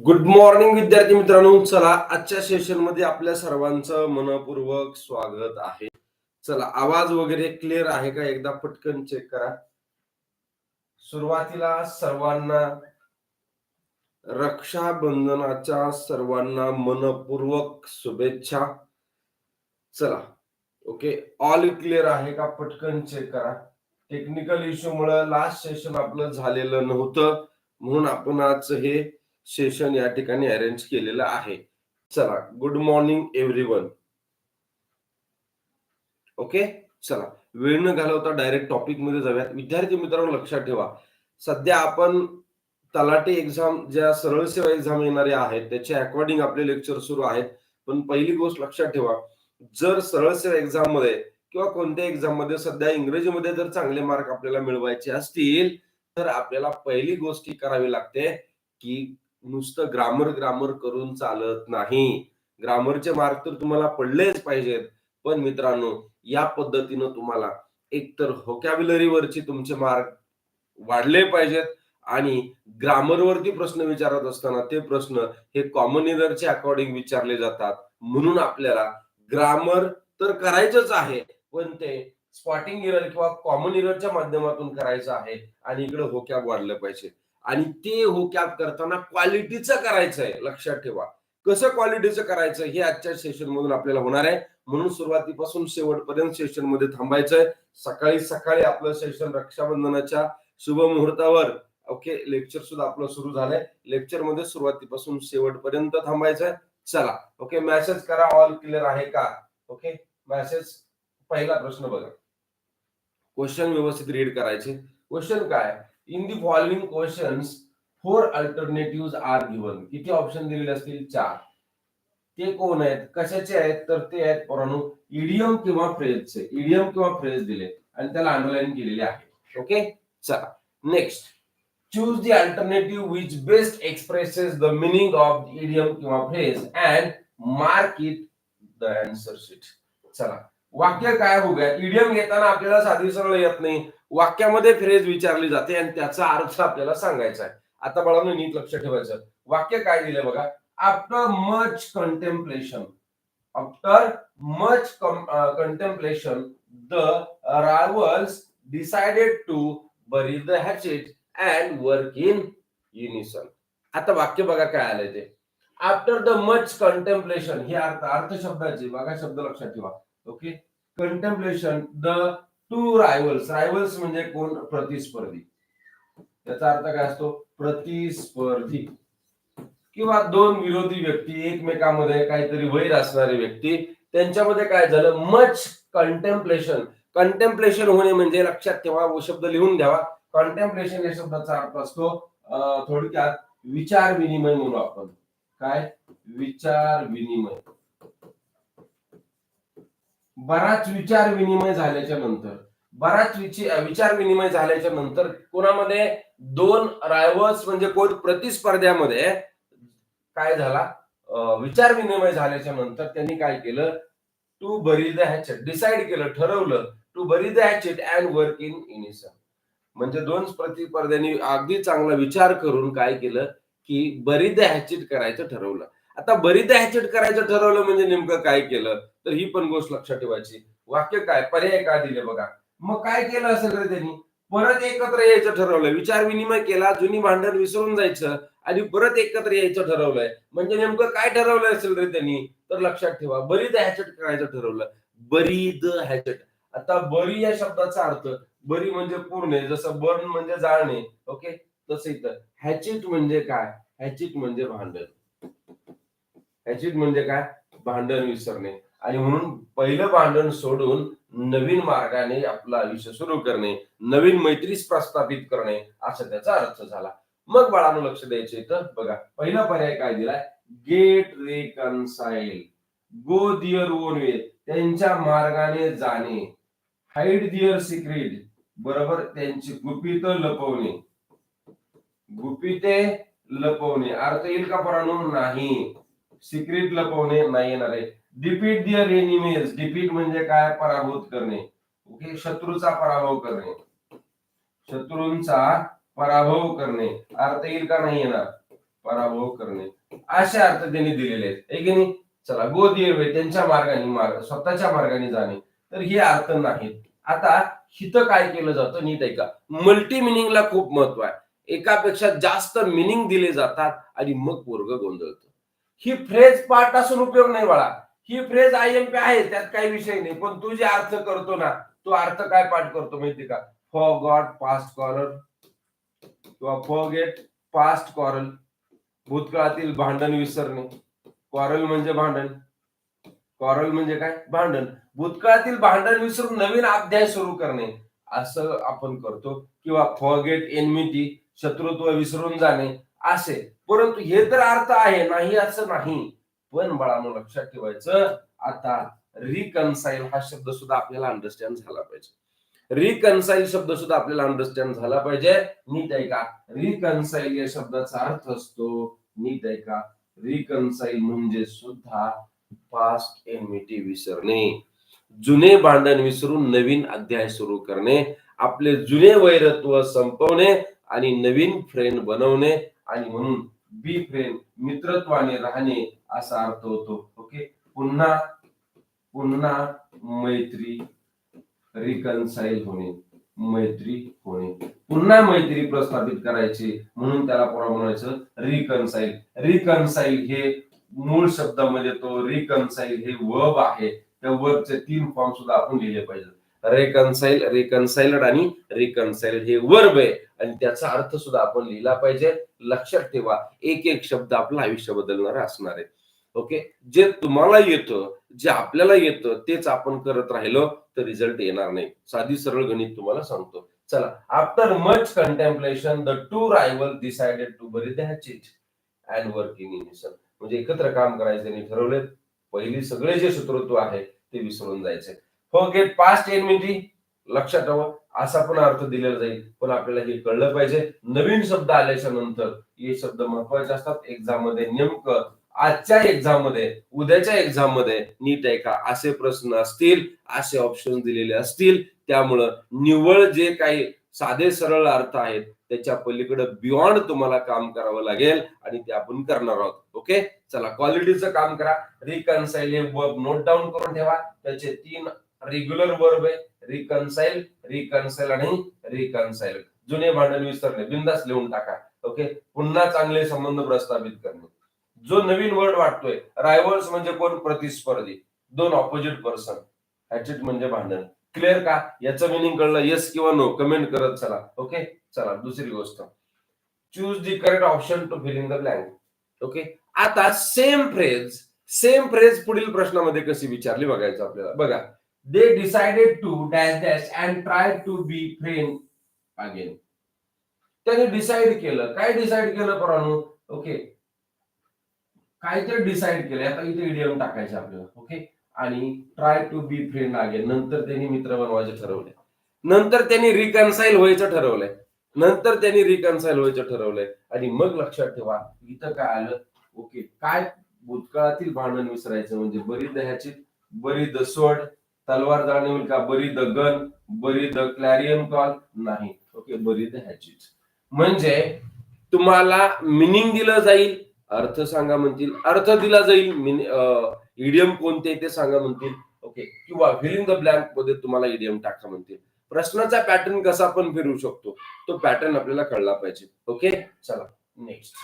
Good morning विद्यार्थी मित्रांनो. चला आजच्या सेशनमध्ये आपल्या सर्वांचं मनपूर्वक स्वागत आहे. चला आवाज वगैरे क्लिअर आहे का? एकदा पटकन चेक करा. सुरुवातीला सर्वांना रक्षाबंधनाच्या सर्वांना मनपूर्वक शुभेच्छा. चला ओके ऑल क्लिअर आहे का? पटकन चेक करा. टेक्निकल इश्यू मुळे लास्ट सेशन आपलं झालेलं नव्हतं. म्हणून आपण आज हे सेशन या ठिकाणी अरेंज केलेलं आहे. चला good morning everyone okay चला वेळ न घालवता डायरेक्ट टॉपिकमध्ये जाऊयात. विद्यार्थी मित्रांनो लक्षात ठेवा. सध्या आपण तलाटी एक्झाम ज्या सरळ सेवा एक्झाम येणाऱ्या आहेत त्याच्या अकॉर्डिंग आपले लेक्चर सुरू आहेत. पण पहिली गोष्ट लक्षात ठेवा. जर सरळ सेवा एक्झाममध्ये किंवा कोणत्या एक्झाममध्ये सध्या इंग्रजीमध्ये जर चांगले मार्क आपल्याला मिळवायचे असतील तर आपल्याला पहिली गोष्टी करावी लागते की नुसतं ग्रामर ग्रामर करून चालत नाही. ग्रामरचे मार्क तर तुम्हाला पडलेच पाहिजेत. पण मित्रांनो या पद्धतीनं तुम्हाला एकतर vocabulary तुमचे मार्क वाढले पाहिजेत आणि ग्रामर वरती प्रश्न विचारत असताना ते प्रश्न हे कॉमन इररच्या अकॉर्डिंग विचारले जातात. म्हणून आपल्याला ग्रामर तर करायचंच आहे पण ते स्पॉटिंग इरर किंवा कॉमन इररच्या माध्यमातून करायचं आहे आणि इकडे होक्याब वाढलं पाहिजे. आणि ते हो कॅप करताना क्वालिटीचं करायचं आहे लक्षात ठेवा. कसं क्वालिटीचं करायचं हे आजच्या सेशन मधून आपल्याला होणार आहे. म्हणून सुरुवातीपासून शेवटपर्यंत सेशनमध्ये थांबायचंय. सकाळी सकाळी आपलं सेशन रक्षाबंधनाच्या शुभ मुहूर्तावर. ओके लेक्चर सुद्धा आपलं सुरू झालंय. लेक्चरमध्ये सुरुवातीपासून शेवटपर्यंत थांबायचंय. चला ओके मेसेज करा. ऑल क्लिअर आहे का? ओके मेसेज पहिला प्रश्न बघा. क्वेश्चन व्यवस्थित रीड करायचे. क्वेश्चन काय? In the following questions four alternative are given किती ऑप्शन दिलेले असतील? चार. ते कोण आहेत? कशाचे आहेत? तर ते आहेत पोरांनो इडियम किंवा फ्रेजचे इडियम किंवा फ्रेज दिले. आणि त्याला अंडरलाईन केलेले आहे. ओके चला. Next choose the alternative which best expresses the meaning of idiom किंवा phrase and mark it the answer sheet चला. वाक्य काय होऊया इडियम घेताना आपल्याला साधी सरळ येत नाही. वाक्यामध्ये फ्रेज विचारली जाते आणि त्याचा अर्थ आपल्याला सांगायचा आहे. आता बाळांनो नीट लक्ष ठेवायचं. वाक्य काय दिलंय बघा? After much contemplation after much contemplation the rivals decided to bury the hatchet and work in unison आता वाक्य बघा काय आलंय ते. आफ्टर द मच कंटेम्प्लेशन हे अर्थ अर्थ शब्दाचे बघा शब्द लक्षात ठेवा. Okay? Contemplation the two rivals rivals म्हणजे कोण? प्रतिस्पर्धी. त्याचा अर्थ काय असतो? प्रतिस्पर्धी. किंवा दोन विरोधी व्यक्ती एकमेकांमध्ये काहीतरी वैर असणारी व्यक्ती त्यांच्यामध्ये काय झालं? मच कंटेम्पलेशन कंटेम्पलेशन होणे म्हणजे लक्षात ठेवा व शब्द लिहून घ्यावा. कंटेम्पलेशन या शब्दाचा अर्थ असतो थोडक्यात विचार विनिमय म्हणू आपण. काय? विचार विनिमय बराच विचार विनिमय झाल्याच्यानंतर बराच विचार विनिमय झाल्याच्यानंतर कोणामध्ये दोन रायवल्स म्हणजे कोण प्रतिस्पर्ध्यामध्ये काय झाला? विचार विनिमय झाल्याच्यानंतर त्यांनी काय केलं? To bury the hatchet decide केलं ठरवलं to bury the hatchet and work in unison म्हणजे दोन प्रतिस्पर्ध्यांनी अगदी चांगला विचार करून काय केलं? की बरी द हॅचेट करायचं ठरवलं. आता बरीदा हॅचेट करायचं ठरवलं म्हणजे नेमकं काय केलं? तर ही पण गोष्ट लक्षात ठेवायची. वाक्य काय? पर्याय काय दिले बघा. मग काय केलं सगळं त्यांनी? परत एकत्र यायचं ठरवलं विचार विनिमय केला जुनी भांडण विसरून जायचं आणि परत एकत्र यायचं ठरवलंय. म्हणजे नेमकं काय ठरवलंय असेल रे त्यांनी? तर लक्षात ठेवा. बरीद द हॅचेट करायचं ठरवलं. बरी द हॅचेट आता बरी या शब्दाचा अर्थ बरी म्हणजे पूर्ण. जसं बर्न म्हणजे जाळणे. ओके? तसं इथं. हॅचिट म्हणजे काय? हॅचिट म्हणजे भांडण. ह्याचीच म्हणजे काय? भांडण विसरणे. आणि म्हणून पहिलं भांडण सोडून नवीन मार्गाने आपलं आयुष्य सुरू करणे नवीन मैत्रीस प्रस्थापित करणे असा त्याचा अर्थ झाला. मग बाळानं लक्ष द्यायचे तर बघा पहिला पर्याय काय दिलाय? गेट रेकन्साइल गो दिअर ओन वे त्यांच्या मार्गाने जाणे. हाईड दिअर सिक्रेट बरोबर? त्यांची गुपित लपवणे. गुपिते लपवणे. अर्थ येईल का पराणू नाही. सिक्रेट लपवणे नाही येणार आहे. डिपीट दिअर एनिमीज डिपीट म्हणजे काय? पराभूत करणे. ओके शत्रूचा पराभव करणे. शत्रूंचा पराभव करणे. अर्थ येईल का? नाही येणार. पराभव करणे. असे अर्थ त्यांनी दिलेले आहेत. की नाही? चला गो वे त्यांच्या मार्गाने मार्ग स्वतःच्या मार्गाने जाणे. तर हे अर्थ नाहीत. आता हिथं काय केलं जातं नीट ऐका. मल्टी मिनिंगला खूप महत्त्व आहे. एकापेक्षा जास्त मिनिंग दिले जातात आणि मग वर्ग गोंधळतो. ही फ्रेज पार्ट असून उपयोग नाही बाळा. ही फ्रेज आय एम पी आहे त्यात काही विषय नाही. पण तू जे अर्थ करतो ना तो अर्थ काय पाठ करतो माहिती का? फॉर गॉड पास्ट कॉरल किंवा फॉरगेट पास्ट कॉरल भूतकाळातील भांडण विसरणे. कॉरल म्हणजे भांडण. कॉरल म्हणजे काय? भांडण. भूतकाळातील भांडण विसरून नवीन अध्याय सुरू करणे. असं आपण करतो. किंवा फॉरगेट एनमिटी शत्रुत्व विसरून जाणे. असे. परंतु हे तर अर्थ आहे नाही असं नाही. पण बाळानं लक्षात ठेवायचं आता रिकन्साईल हा शब्द सुद्धा आपल्याला अंडरस्टँड झाला पाहिजे. रिकन्साईल शब्द सुद्धा आपल्याला अंडरस्टँड झाला पाहिजे. नीट आहे का? रिकन्साईल या शब्दाचा अर्थ असतो नीट आहे का? रिकन्साईल म्हणजे सुद्धा पास्ट एमिटी विसरणे. जुने भांडण विसरून नवीन अध्याय सुरू करणे. आपले जुने वैरत्व संपवणे आणि नवीन फ्रेंड बनवणे. आणि म्हणून बी फ्रेंड मित्रत्वाने राहणे असा अर्थ होतो. ओके? पुन्हा पुन्हा मैत्री रिकन्साईल होणे. मैत्री होणे. पुन्हा मैत्री प्रस्थापित करायची. म्हणून त्याला पुन्हा म्हणायचं रिकन्साईल रिकन्साईल हे मूळ शब्दामध्ये तो रिकन्साईल हे वर्ब आहे. त्या वर्बचे तीन फॉर्म सुद्धा आपण लिहिले पाहिजे रेकन्साईल रेकन्साइल्ड आणि रिकन्साइल्ड हे वर्ब आहे. आणि त्याचा अर्थ सुद्धा आपण लिहिला पाहिजे. लक्षात ठेवा एक एक शब्द आपलं आयुष्य बदलणार असणार आहे ओके जे तुम्हाला येतं जे आपल्याला येतं तेच आपण करत राहिलो तर रिझल्ट येणार नाही. साधी सरळ गणित तुम्हाला सांगतो. चला after much contemplation the two rival decided to bury the and working in म्हणजे एकत्र काम करायचे आणि ठरवले पहिली सगळे जे शत्रुत्व आहे ते विसरून जायचे. हो गेट पास्ट एनमिटी लक्षात ठेवा. असा पण अर्थ दिलेला जाईल. पण आपल्याला हे कळलं पाहिजे. नवीन शब्द आल्याच्यानंतर हे शब्द महत्त्वाचे असतात. एक्झाममध्ये नेमकं आजच्या एक्झाममध्ये उद्याच्या एक्झाममध्ये नीट आहे का? असे प्रश्न असतील असे ऑप्शन दिलेले असतील. त्यामुळं निव्वळ जे काही साधे सरळ अर्थ आहेत त्याच्या पलीकडे बियॉन्ड तुम्हाला काम करावं लागेल आणि ते आपण करणार आहोत. ओके चला क्वालिटीचं काम करा. रिकन्साईल हे वर्ब नोट डाऊन करून ठेवा. त्याचे तीन रेग्युलर वर्ब आहे. रिकन्साईल रिकन्साईल आणि रिकन्साईल जुने भांडण विसरणे बिंदास लिहून टाका. ओके पुन्हा चांगले संबंध प्रस्थापित करणे. जो नवीन वर्ड वाटतोय रायव्हल्स म्हणजे कोण? प्रतिस्पर्धी. दोन ऑपोजिट पर्सन हॅचिट म्हणजे भांडण. क्लिअर का? याचं मिनिंग कळलं? येस किंवा नो कमेंट करत चला. ओके चला दुसरी गोष्ट. Choose the correct option to fill in the blank okay आता सेम फ्रेज सेम फ्रेज पुढील प्रश्नामध्ये कशी विचारली बघायचं आपल्याला. बघा. They decided to dash dash and try to be friend again त्याने डिसाइड केलं. काय डिसाइड केलं परानू? ओके काहीतरी डिसाइड केलं आता इथे इडियम टाकायचे आपल्याला. ओके आणि try to be friend again नंतर त्यांनी मित्र बनवायचे ठरवले नंतर त्यांनी रिकन्साईल व्हायचं ठरवलंय. नंतर त्यांनी रिकन्साईल व्हायचं ठरवलंय. आणि मग लक्षात ठेवा इथं काय आलं? ओके काय भूतकाळातील भांडण विसरायचं? म्हणजे बरी दह्याची बरी दसवड सोड तलवार जाणवेल म्हणजे का? Bury the gun bury the clarion call नाही. ओके बरी द हॅचिट म्हणजे तुम्हाला मिनिंग दिलं जाईल अर्थ सांगा म्हणतील अर्थ दिला जाईल इडियम कोणते ते सांगा म्हणतील. ओके किंवा फिलिंग द ब्लँकमध्ये तुम्हाला इडियम टाका म्हणतील. प्रश्नाचा पॅटर्न कसा आपण फिरवू शकतो. तो पॅटर्न आपल्याला कळला पाहिजे. ओके चला नेक्स्ट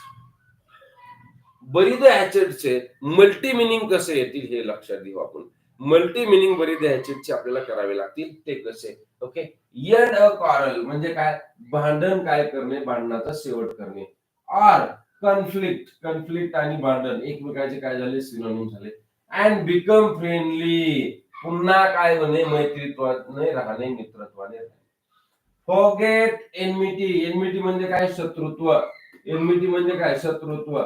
बरी द चे मल्टी मिनिंग कसे येतील हे लक्षात घेऊ आपण. मल्टी मिनिंग बरीद चे आपल्याला करावे लागतील. ते कसे? ओके एंड अ कॉरल म्हणजे काय? भांडण काय करणे? भांडणाचा शेवट करणे. आर कन्फ्लिक्ट कन्फ्लिक्ट आणि भांडण एकमेकांचे काय झाले? सिनोनिम झाले. अँड बिकम फ्रेंडली पुन्हा काय म्हणे मैत्रीत्वाने राहणे मित्रत्वाने राहणे. फॉगेट एनमिटी एनमिटी म्हणजे काय? शत्रुत्व. एनमिटी म्हणजे काय? शत्रुत्व.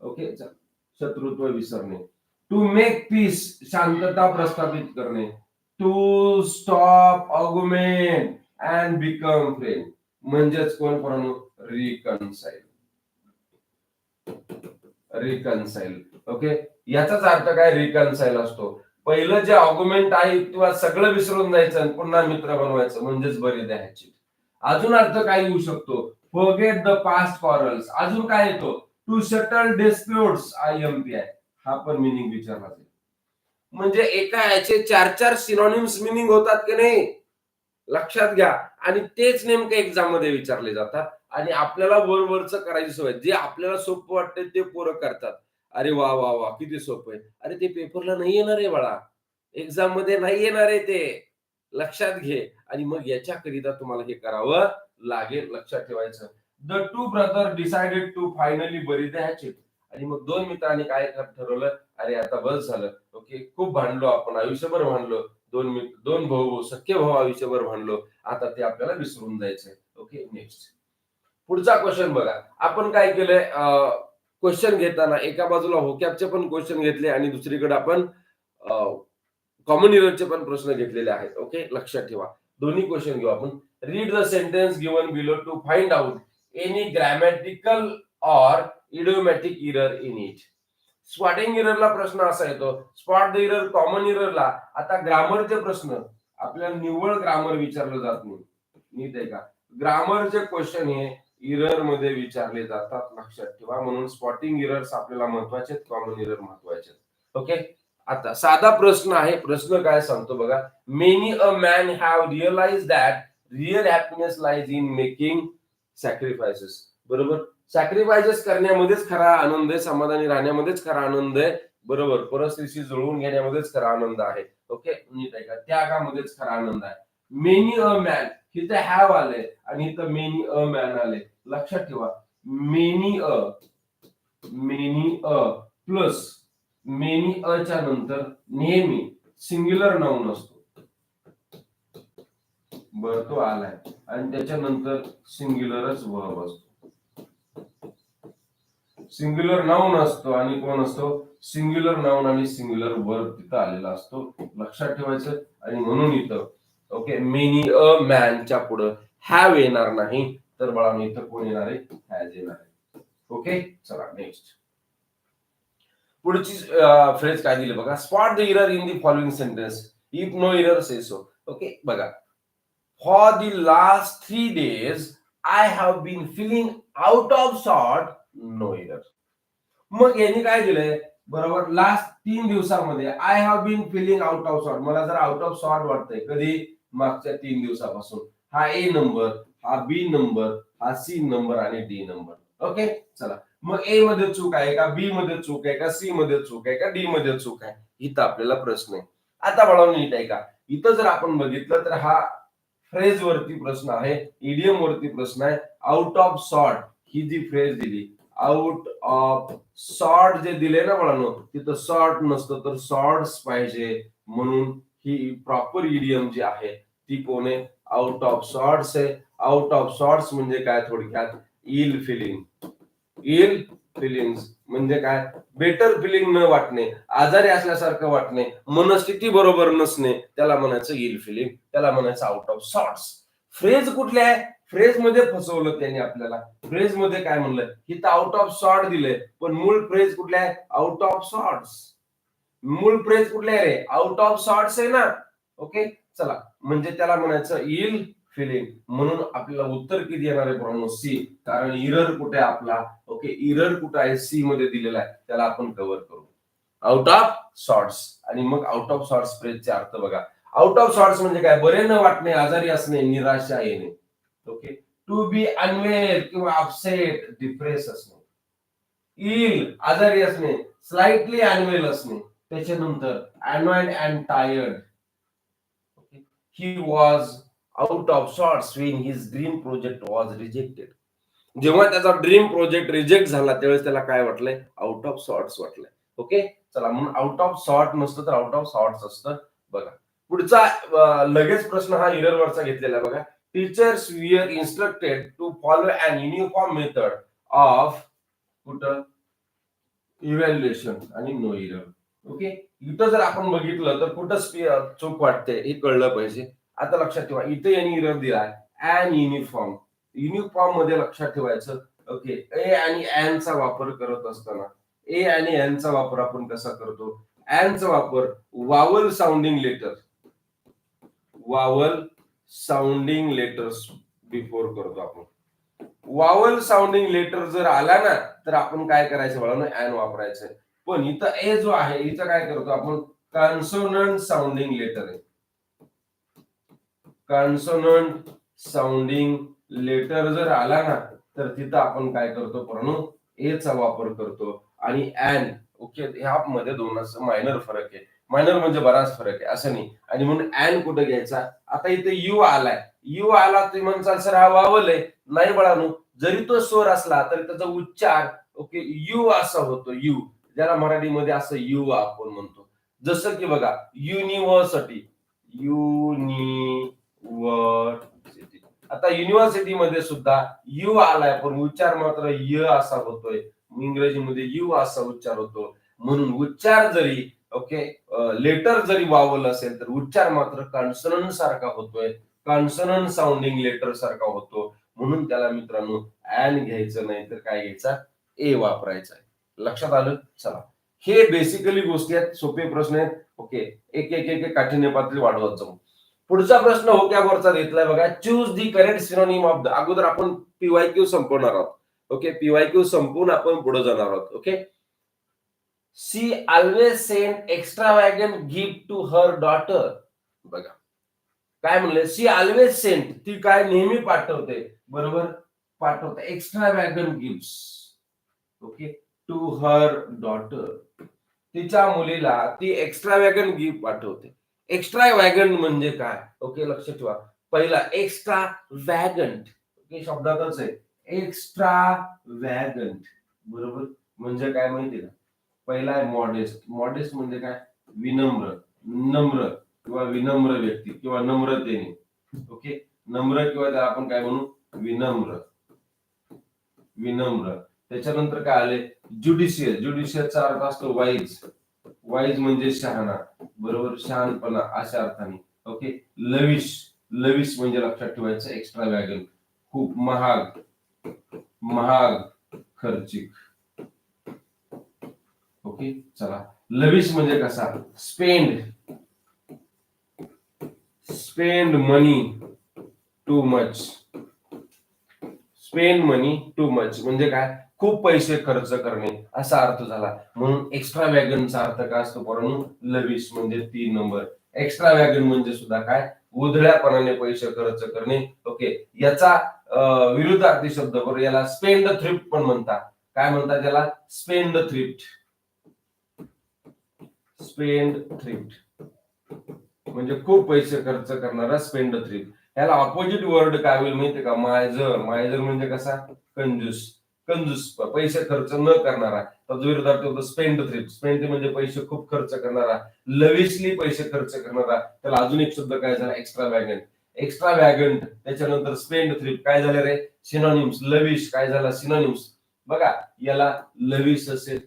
ओके शत्रुत्व विसरणे. टू मेक पीस शांतता प्रस्थापित करणे. To stop argument and become friend म्हणजेच कोण पण रिकन्साईल रिकन्साईल ओके याचाच अर्थ काय? रिकन्साईल असतो. पहिलं जे ऑग्युमेंट आहे किंवा सगळं विसरून जायचं आणि पुन्हा मित्र बनवायचं म्हणजेच बरी द्यायची. अजून अर्थ काय येऊ शकतो? फॉरगेट द पास्ट कॉरल्स अजून काय येतो? To settle disputes I M P I हा पण मिनिंग विचारला जाईल म्हणजे एका याचे चार चार सिनॉनिम्स मिनिंग होतात की नाही? लक्षात घ्या. आणि तेच नेमके एक्झाममध्ये विचारले जातात. आणि आपल्याला वरवरच करायची सवय. जे आपल्याला सोपं वाटते ते पोरं करतात. अरे वा वा वा किती सोपं आहे. अरे ते पेपरला नाही येणार आहे बाळा. एक्झाममध्ये नाही येणार आहे ते. लक्षात घे. आणि मग याच्याकरिता तुम्हाला हे करावं लागेल. लक्षात ठेवायचं. The two brother decided to finally bury the hatchet आणि मग दोन मित्रांनी काय ठरवलं? अरे आता बस झालं. ओके खूप भांडलो आपण आयुष्यभर भांडलो. दोन मित्र दोन भाऊ सख्य भाऊ आयुष्यभर भांडलो. आता ते आपल्याला विसरून जायचंय. ओके नेक्स्ट पुढचा क्वेश्चन बघा. आपण काय केलंय? क्वेश्चन घेताना एका बाजूला होकॅपचे पण क्वेश्चन घेतले आणि दुसरीकडे आपण कॉमन इयरचे पण प्रश्न घेतलेले आहेत. ओके लक्षात ठेवा. दोन्ही क्वेश्चन घेऊ आपण. Read the sentence given below to find out any grammatical or idiomatic error in it spotting इररला प्रश्न असा येतो. स्पॉट द इरर कॉमन इररला आता ग्रामरचे प्रश्न. आपल्याला निव्वळ ग्रामर विचारलं जात नाही. नीट आहे का? ग्रामरचे क्वेश्चन हे इररमध्ये विचारले जातात. लक्षात ठेवा. म्हणून स्पॉटिंग इरर्स आपल्याला महत्त्वाचे कॉमन इरर महत्त्वाचे ओके आता साधा प्रश्न आहे. प्रश्न काय सांगतो बघा. Many a man have realise that real happiness lies in making sacrifices बरोबर? सॅक्रिफायसेस करण्यामध्येच खरा आनंद आहे समाधानी राहण्यामध्येच खरा आनंद आहे. बरोबर परिस्थितीशी जुळवून घेण्यामध्येच खरा आनंद आहे. ओके नीट आहे का त्यागामध्येच खरा आनंद आहे. मेनी अ मॅन इथे हॅव आले आणि इथं मेनी अ मॅन आले. लक्षात ठेवा. Many a many a plus many a च्या नंतर नेहमी सिंग्युलर नाऊन असतो. बर तो आलाय. आणि त्याच्यानंतर सिंग्युलरच वर्ब असतो. सिंग्युलर नाऊन असतो आणि कोण असतो? सिंग्युलर नाऊन आणि सिंग्युलर वर्ब तिथं आलेला असतो. लक्षात ठेवायचं आणि म्हणून इथं. ओके मेनी अ मॅनच्या पुढं हॅव येणार नाही. तर बाळांनो इथं कोण येणार आहे? हॅज येणार आहे. ओके चला नेक्स्ट पुढची फ्रेज काय दिली बघा? Spot the error in the following sentence if no error say so okay बघा. For the last three days I have been feeling out of sort no error मग यांनी काय दिलंय बरोबर लास्ट तीन दिवसामध्ये I have been feeling out of sort मला जर आउट ऑफ सॉर्ट वाटतंय. कधी? मागच्या तीन दिवसापासून. हा ए नंबर हा बी नंबर हा सी नंबर आणि डी नंबर ओके चला. मग ए मध्ये चूक आहे का? बी मध्ये चूक आहे का? सी मध्ये चूक आहे का? डी मध्ये चूक आहे? इथं आपल्याला प्रश्न आहे. आता बाळा नीट आहे का? इथं जर आपण बघितलं तर हा फ्रेज वरती प्रश्न आहे. इडियम वरती प्रश्न आहे. आउट ऑफ सॉर्ट ही जी फ्रेज दिली आउट ऑफ सॉर्ट जे दिले ना बाळांनो तिथं सॉर्ट नसतं तर सॉर्ट्स पाहिजे म्हणून ही प्रॉपर इडियम जी आहे ती कोण? आहे आउट ऑफ सॉर्ट्स आहे. आउट ऑफ सॉर्ट्स म्हणजे काय थोडक्यात? इल फिलिंग इल फिलिंग म्हणजे काय? बेटर फिलिंग न वाटणे आजारी असल्यासारखं वाटणे मनस्थिती बरोबर नसणे त्याला म्हणायचं इल फिलिंग त्याला म्हणायचं आउट ऑफ सॉर्ट्स फ्रेज कुठले आहे? फ्रेजमध्ये फसवलं त्यांनी आपल्याला. फ्रेजमध्ये काय म्हणलं? इथं आउट ऑफ सॉर्ट दिलंय. पण मूळ फ्रेज कुठले आहे? आउट ऑफ सॉर्ट्स मूळ फ्रेज कुठले आहे रे? आउट ऑफ सॉर्ट्स आहे ना? ओके चला. म्हणजे त्याला म्हणायचं इल फिलिंग म्हणून आपल्याला उत्तर किती येणार आहे प्रॉब्लेम सी कारण इरर कुठे आपला? ओके इरर कुठे आहे? सी मध्ये दिलेला आहे. त्याला आपण कव्हर करू. आउट ऑफ सॉर्ट्स आणि मग आउट ऑफ सॉर्ट्स फ्रेजचे अर्थ बघा. आउट ऑफ सॉर्ट्स म्हणजे काय? बरे न वाटणे आजारी असणे निराशा येणे. ओके टू बी अनवेल किंवा अपसेट डिप्रेस असणे. इल आजारी असणे. स्लाइटली अनवेल असणे. त्याच्यानंतर annoyed and tired he was out of sorts when his dream project was rejected जेव्हा त्याचा ड्रीम प्रोजेक्ट रिजेक्ट झाला त्यावेळेस त्याला काय वाटलंय? आउट ऑफ सॉर्ट्स वाटलंय. ओके चला म्हणून आउट ऑफ सॉर्ट नसतं तर आउट ऑफ सॉर्ट्स असतं. बघा. पुढचा लगेच प्रश्न हा इरर वरचा घेतलेला बघा. Teachers were instructed to follow an uniform method of कुठं इव्हॅल्युएशन आणि नो इरर ओके इथं जर आपण बघितलं तर कुठं चूक वाटते हे कळलं पाहिजे. आता लक्षात ठेवा इथे यांनी इरर दिलाय. अँड युनिफॉर्म युनिफॉर्ममध्ये लक्षात ठेवायचं. ओके ए आणि एन चा वापर करत असताना. ए आणि एन चा वापर आपण कसा करतो? एन चा वापर vowel sounding letter vowel sounding letters before करतो आपण. वावल साऊंडिंग लेटर जर आला ना तर आपण काय करायचं बाळांनो? ऍन वापरायचं. पण इथं ए जो आहे इथं काय करतो आपण? कॉन्सोनंट साऊंडिंग लेटर आहे. कॉन्सोनंट साऊंडिंग लेटर जर आला ना तर तिथं आपण काय करतो प्रणू ए चा वापर करतो. आणि ऍन ओके ह्या मध्ये दोन असं मायनर फरक आहे. मायनर म्हणजे बराच फरक आहे असं नाही. आणि म्हणून अँड कुठं घ्यायचा? आता इथे यू आलाय. यू आला तुम्ही म्हणसाल सर हा वावल आहे नाही बाळानो जरी तो स्वर असला तरी त्याचा उच्चार ओके यू असा होतो यू ज्याला मराठीमध्ये असं यू आपण म्हणतो. जसं की बघा युनिव्हर्सिटी युनिव्हर्सिटी आता युनिव्हर्सिटी मध्ये सुद्धा यू आलाय पण उच्चार मात्र य असा होतोय. इंग्रजीमध्ये यू असा उच्चार होतो. म्हणून उच्चार जरी ओके लेटर जरी वावल असेल तर उच्चार मात्र कॉन्सनंट सारखा होतोय. कॉन्सनंट साऊंडिंग लेटर सारखा होतो. म्हणून त्याला मित्रांनो ऍन घ्यायचं नाही तर काय घ्यायचा? ए वापरायचा आहे. लक्षात आलं? चला. हे बेसिकली गोष्टी आहेत. सोपे प्रश्न आहेत. ओके एक एक एक एक काठीण्य पातळी वाढवत जाऊ. पुढचा प्रश्न हो घेतलाय बघा. Choose the correct synonym of the अगोदर आपण पीवाय क्यू संपवणार आहोत. ओके पीवाय क्यू संपवून आपण पुढे जाणार आहोत. Okay she always send extravagant gift to her daughter बघा. काय म्हणले? सी ऑलवेज सेंट ती काय नेहमी पाठवते. बरोबर? पाठवते. Extravagant gift okay to her daughter तिच्या मुलीला ती एक्स्ट्रा वॅगन गिफ्ट पाठवते. एक्स्ट्रा वॅगन म्हणजे काय? ओके लक्ष ठेवा. पहिला एक्स्ट्रा वॅगन ओके शब्दातच आहे. एक्स्ट्रा वॅगन बरोबर? म्हणजे काय माहिती ना? पहिला आहे मॉडेस्ट मॉडेस्ट म्हणजे काय? विनम्र. नम्र किंवा विनम्र व्यक्ती किंवा नम्रतेने. ओके नम्र किंवा त्याला आपण काय म्हणू? विनम्र. विनम्र. त्याच्यानंतर काय आले? ज्युडिशियल ज्युडिशियलचा अर्थ असतो वाईज वाईज म्हणजे शहाणा. बरोबर? शहाणपणा. अशा अर्थाने. Okay lavish. लविश म्हणजे लक्षात ठेवायचं एक्स्ट्रा वॅगन खूप महाग. महाग. खर्चिक. ओके चला. लविश म्हणजे कसा? Spend spend money too much spend money too much म्हणजे काय? खूप पैसे खर्च करणे. असा अर्थ झाला. म्हणून एक्स्ट्रा वॅगनचा अर्थ काय असतो परंतु लविश म्हणजे तीन नंबर एक्स्ट्रा वॅगन म्हणजे सुद्धा काय? उधळ्यापणाने पैसे खर्च करणे. ओके याचा विरुद्धार्थी शब्द बरोबर याला स्पेंड थ्रिफ्ट पण म्हणतात. काय म्हणतात त्याला स्पेंड थ्रिफ्ट स्पेंड थ्रिफ्ट म्हणजे खूप पैसे खर्च करणारा स्पेंड थ्रिफ्ट ह्याला ऑपोजिट वर्ड काय होईल माहितीये का? मायझर मायझर म्हणजे कसा? कंजूस. कंजूस. पैसे खर्च न करणारा. त्याचा विरोधार्थ होतो स्पेंड थ्रिफ्ट स्पेंड म्हणजे पैसे खूप खर्च करणारा. लविशली पैसे खर्च करणारा. त्याला अजून एक शब्द काय झाला? एक्स्ट्रा वॅगन एक्स्ट्रा वॅगन त्याच्यानंतर स्पेंड थ्रिफ्ट काय झाले रे? Synonyms lavish. काय झाला? सिनॉनिम्स बघा याला लविश असेल.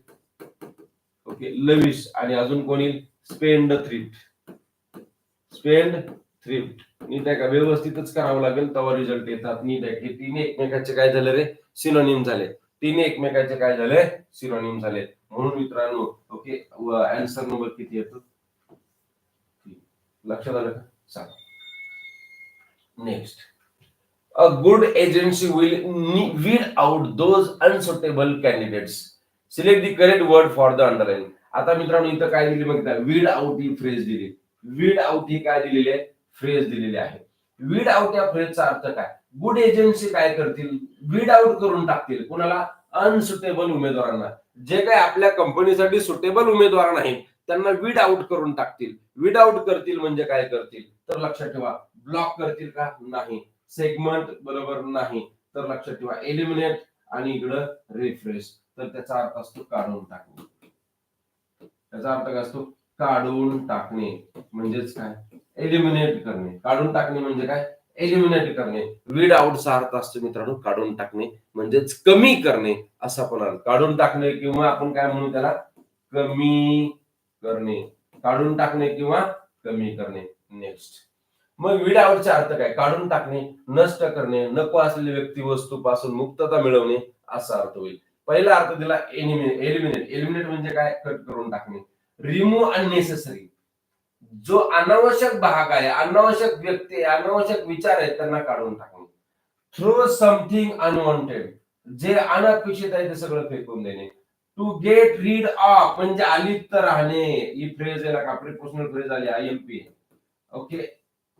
ओके लविश आणि अजून कोणी? Spendthrift. Spendthrift. नीट आहे का? व्यवस्थितच करावं लागेल तेव्हा रिझल्ट येतात. नीट आहे. की तिने एकमेकाचे काय झाले रे? सिनोनिम झाले. तिने एकमेकाचे काय झाले? सिनोनिम झाले. म्हणून मित्रांनो ओके अँसर नंबर किती येतो? लक्षात आलं का? सांग next a good agency will weed out those unsuitable candidates select the correct word for the underline आता मित्रांनो इथं काय दिली मग वीड आउट ही फ्रेज दिली. वीड आउट ही काय दिलेली आहे? फ्रेज दिलेली आहे. वीड आउट या फ्रेजचा अर्थ काय? गुड एजन्सी काय करतील? वीड आउट करून टाकतील. कुणाला? अनसुटेबल उमेदवारांना. जे काही आपल्या कंपनीसाठी सुटेबल उमेदवार नाहीत त्यांना विड आउट करून टाकतील. विड आउट करतील म्हणजे काय करतील? तर लक्षात ठेवा ब्लॉक करतील का? नाही. सेगमेंट बरोबर नाही. तर लक्षात ठेवा एलिमिनेट आणि इकडं रिफ्रेश तर त्याचा अर्थ असतो काढून टाकणे. त्याचा अर्थ काय असतो? काढून टाकणे. म्हणजेच काय? एलिमिनेट करणे. काढून टाकणे म्हणजे काय? एलिमिनेट करणे. विड आउटचा अर्थ असतो मित्रांनो काढून टाकणे. म्हणजेच कमी करणे असा पण अर्थ. काढून टाकणे किंवा आपण काय म्हणू त्याला? कमी करणे. काढून टाकणे किंवा कमी करणे. नेक्स्ट मग विड आउटचा अर्थ काय? काढून टाकणे नष्ट करणे नको असलेली व्यक्ती वस्तू पासून मुक्तता मिळवणे असा अर्थ होईल. पहिला अर्थ दिला एलिमिनेट. एलिमिनेट म्हणजे काय? कट करून टाकणे. रिमूव्ह अननेसेसरी जो अनावश्यक भाग आहे अनावश्यक व्यक्ती अनावश्यक विचार आहेत त्यांना काढून टाकणे. थ्रू समथिंग अनवॉन्टेड जे अनपेक्षित आहे ते सगळं फेकून देणे. टू गेट रीड ऑफ म्हणजे अलिप्त राहणे. ही फ्रेज आहे ना प्रिपोशनल फ्रेज आली I M P okay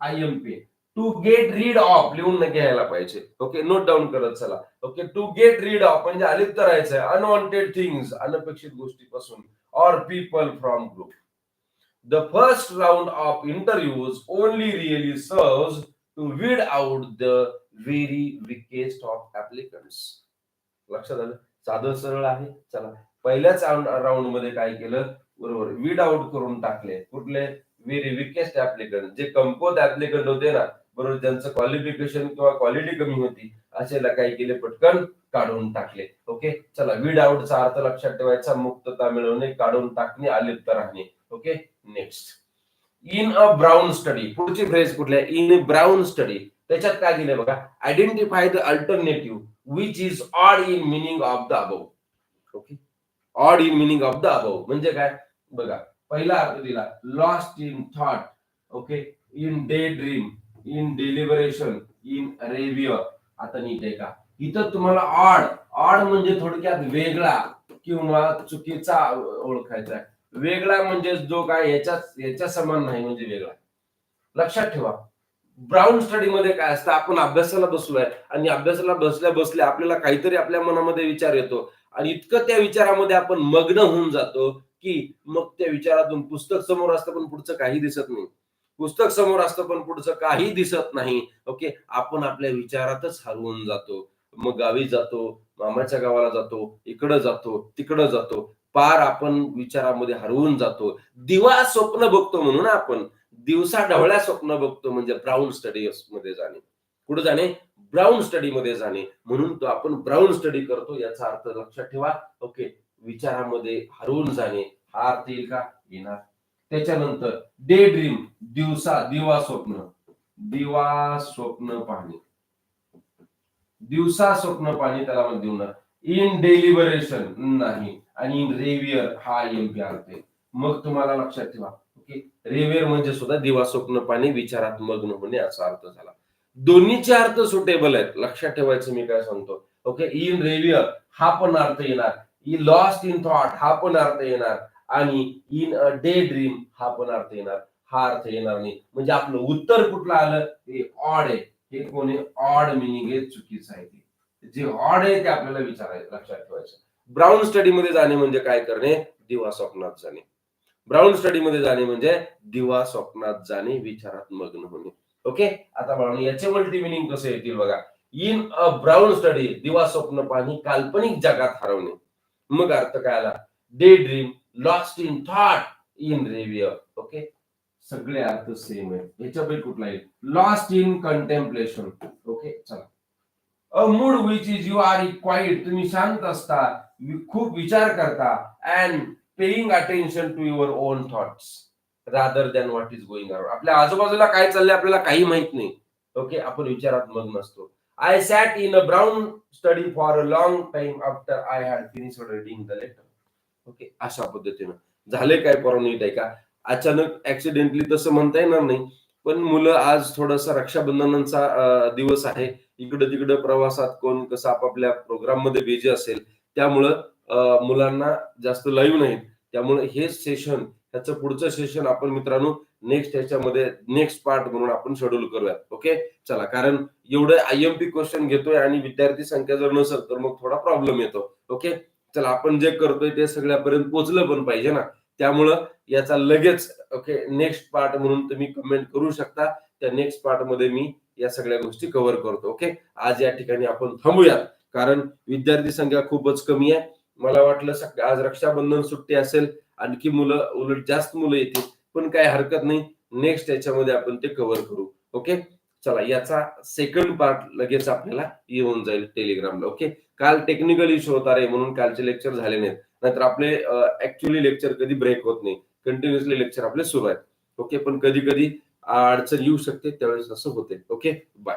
I M P to get rid of लिहून घ्यायला पाहिजे. ओके नोट डाऊन करत चला. Okay to get rid of म्हणजे अलिप्त राहायचं आहे. अनवॉन्टेड थिंग्स अनपेक्षित गोष्टीपासून. Or people from group the first round of interviews only really serve to weed out the very weakest of applicants लक्षात आलं? साधं सरळ आहे. चला. पहिल्याच राऊंडमध्ये काय केलं? बरोबर. वीड आउट करून टाकले. कुठले? व्हेरी विकेस्ट ऍप्लिकंट जे कमकोत ऍप्लिकंट होते ना बरोबर ज्यांचं क्वालिफिकेशन किंवा क्वालिटी कमी होती असेला काय केले पटकन काढून टाकले. ओके चला वीड आउटचा अर्थ लक्षात ठेवायचा. मुक्तता मिळवणे काढून टाकणे आलिप्त राहणे. Okay next in a brown study पुढची फ्रेज कुठल्या इन अ ब्राऊन स्टडी त्याच्यात काय दिलंय बघा? Identify the alternative which is odd in meaning of the above okay odd in meaning of the above म्हणजे काय? बघा पहिला अर्थ दिला. Lost in thought okay in daydream in deliberation in reverie आता नीट आहे का इथं तुम्हाला ऑड ऑड म्हणजे थोडक्यात वेगळा किंवा चुकीचा ओळखायचा आहे. वेगळा म्हणजे जो काय याच्या याच्या समान नाही म्हणजे वेगळा. लक्षात ठेवा. ब्राऊन स्टडी मध्ये काय असतं आपण अभ्यासाला बसलोय आणि अभ्यासाला बसल्या बसल्या आपल्याला काहीतरी आपल्या मनामध्ये विचार येतो. आणि इतकं त्या विचारामध्ये आपण मग्न होऊन जातो की मग त्या विचारातून पुस्तक समोर असतं पण पुढचं काही दिसत नाही. पुस्तक समोर असतं पण पुढचं काही दिसत नाही. ओके? आपण आपल्या विचारातच हरवून जातो. मग गावी जातो मामाच्या गावाला जातो इकडं जातो तिकडं जातो. पार आपण विचारामध्ये हरवून जातो. दिवा स्वप्न बघतो म्हणून आपण. दिवसा ढवळ्या स्वप्न बघतो म्हणजे ब्राऊन स्टडी मध्ये जाणे. कुठे जाणे? ब्राऊन स्टडी मध्ये जाणे. म्हणून तो आपण ब्राऊन स्टडी करतो याचा अर्थ लक्षात ठेवा. ओके? विचारामध्ये हरवून जाणे. हा अर्थ येईल का? येणार त्याच्यानंतर डे ड्रीम दिवसा दिवा स्वप्न. दिवा स्वप्न पाहणे. दिवसा स्वप्न पाहणे त्याला मध्ये देऊन इन डेलिबरेशन नाही. आणि इन रेवियर हा एमपी अर्थ आहे मग तुम्हाला लक्षात ठेवा. ओके रेवियर म्हणजे सुद्धा दिवा स्वप्न पाणी विचारात मग्न होणे असा अर्थ झाला. दोन्हीचे अर्थ सुटेबल आहेत. लक्षात ठेवायचं मी काय सांगतो. ओके इन रेवियर हा पण अर्थ येणार. लॉस्ट इन थॉट हा पण अर्थ येणार. आणि इन अ डे ड्रीम हा पण अर्थ येणार हा अर्थ येणार नाही. म्हणजे आपलं उत्तर कुठलं आलं? ते ऑड आहे. हे कोणी ऑड मिनिंग आहे चुकीचं आहे ते. जे ऑड आहे ते आपल्याला विचारायचं लक्षात ठेवायचं. ब्राऊन स्टडी मध्ये जाणे म्हणजे काय करणे? दिवा स्वप्नात जाणे. ब्राऊन स्टडी मध्ये जाणे म्हणजे दिवा स्वप्नात जाणे विचारात मग्न होणे. ओके आता बाळांनो याचे मल्टी मिनिंग कसे येतील बघा. इन अ ब्राऊन स्टडी दिवा स्वप्न पाणी काल्पनिक जगात हरवणे. मग अर्थ काय आला? Daydream lost in thought in reverie okay सगळे अर्थ सेम आहेत ह्याच्यापैकी कुठला येईल? लॉस्ट इन कंटेम्पलेशन ओके चला. A mood which is you are quiet तुम्ही शांत असता खूप विचार करता and paying attention to your own thoughts rather than what is going around आपल्या आजूबाजूला काय चाललंय आपल्याला काही माहीत नाही ओके आपण विचारात मग नसतो. I sat in a brown study for a long time after I had finish reading the letter okay? अशा पद्धतीनं. झाले काय परवा नीट आहे का? अचानक ऍक्सिडेंटली तसं म्हणता येणार नाही पण मुलं आज थोडासा रक्षाबंधनाचा दिवस आहे. इकडं तिकडं प्रवासात कोण कसं आपापल्या प्रोग्राममध्ये बिझी असेल त्यामुळं मुलांना जास्त लाईव्ह नाहीत त्यामुळे हे सेशन ह्याचं पुढचं सेशन आपण मित्रांनो नेक्स्ट ह्याच्यामध्ये नेक्स्ट पार्ट म्हणून आपण शेड्यूल करूया ओके? चला कारण एवढं आय एम पी क्वेश्चन घेतोय आणि विद्यार्थी संख्या जर नसेल तर मग थोडा प्रॉब्लेम येतो. ओके? चला आपण जे करतोय ते सगळ्यापर्यंत पोहोचलं पण पाहिजे ना. त्यामुळं याचा लगेच ओके नेक्स्ट पार्ट म्हणून तुम्ही कमेंट करू शकता. त्या नेक्स्ट पार्टमध्ये मी या सगळ्या गोष्टी कव्हर करतो ओके आज या ठिकाणी आपण थांबूयात कारण विद्यार्थी संख्या खूपच कमी आहे. मला वाटलं सक- आज रक्षाबंधन सुट्टी असेल आणखी मुलं उलट जास्त मुलं येतील पण काय हरकत नाही. नेक्स्ट याच्यामध्ये आपण ते कव्हर करू ओके चला याचा सेकंड पार्ट लगेच आपल्याला येऊन जाईल टेलिग्रामला ओके काल टेक्निकल इश्यू होता रे म्हणून कालचे लेक्चर झाले नाहीत. नाहीतर आपले ऍक्च्युली लेक्चर कधी ब्रेक होत नाही. कंटिन्युअसली लेक्चर आपले सुरू आहेत. ओके पण कधी कधी अडचण येऊ शकते त्यावेळेस असं होते. Okay bye